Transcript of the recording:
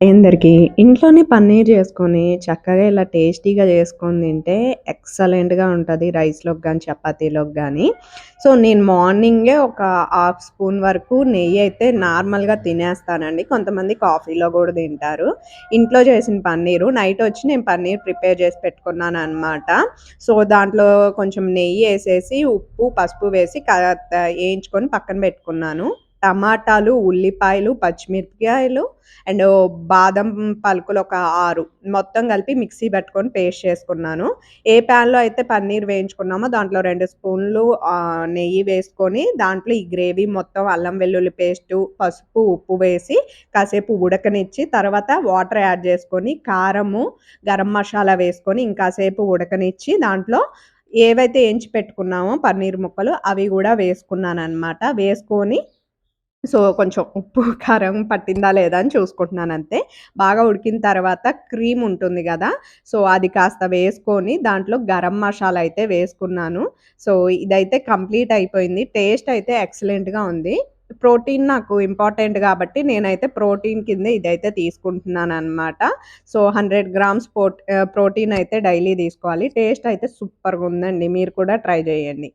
అందరికీ ఇంట్లోనే పన్నీర్ చేసుకొని, చక్కగా ఇలా టేస్టీగా చేసుకొని తింటే ఎక్సలెంట్‌గా ఉంటుంది రైస్‌లోకి కానీ చపాతీలోకి కానీ సో, నేను మార్నింగే ఒక హాఫ్ స్పూన్ వరకు నెయ్యి అయితే నార్మల్‌గా తినేస్తానండి. కొంతమంది కాఫీలో కూడా తింటారు. ఇంట్లో చేసిన పన్నీరు నైట్ వచ్చి నేను పన్నీర్ ప్రిపేర్ చేసి పెట్టుకున్నాను అనమాట సో, దాంట్లో కొంచెం నెయ్యి వేసేసి ఉప్పు, పసుపు వేసి క వేయించుకొని పక్కన పెట్టుకున్నాను. టమాటాలు, ఉల్లిపాయలు, పచ్చిమిరపకాయలు అండ్ బాదం పలుకులు ఒక ఆరు మొత్తం కలిపి మిక్సీ పట్టుకొని పేస్ట్ చేసుకున్నాను. ఏ ప్యాన్‌లో అయితే పన్నీర్ వేయించుకున్నామో దాంట్లో రెండు స్పూన్లు నెయ్యి వేసుకొని దాంట్లో ఈ గ్రేవీ మొత్తం అల్లం వెల్లుల్లి పేస్టు, పసుపు, ఉప్పు వేసి కాసేపు ఉడకనిచ్చి తర్వాత వాటర్ యాడ్ చేసుకొని, కారము, గరం మసాలా వేసుకొని ఇంకాసేపు ఉడకనిచ్చి దాంట్లో ఏవైతే ఎంచి పెట్టుకున్నామో పన్నీర్ ముక్కలు అవి కూడా వేసుకున్నాను అనమాట వేసుకొని సో, కొంచెం ఉప్పు, కారం పట్టిందా లేదా అని చూసుకుంటున్నాను అంతే బాగా ఉడికిన తర్వాత క్రీమ్ ఉంటుంది కదా సో, అది కాస్త వేసుకొని దాంట్లో గరం మసాలా అయితే వేసుకున్నాను. సో, ఇదైతే కంప్లీట్ అయిపోయింది. టేస్ట్ అయితే ఎక్సలెంట్‌గా ఉంది. ప్రోటీన్ నాకు ఇంపార్టెంట్ కాబట్టి నేనైతే ప్రోటీన్ కింద ఇదైతే తీసుకుంటున్నాను అనమాట సో, 100 గ్రామ్స్ ప్రోటీన్ అయితే డైలీ తీసుకోవాలి. టేస్ట్ అయితే సూపర్గా ఉందండి మీరు కూడా ట్రై చేయండి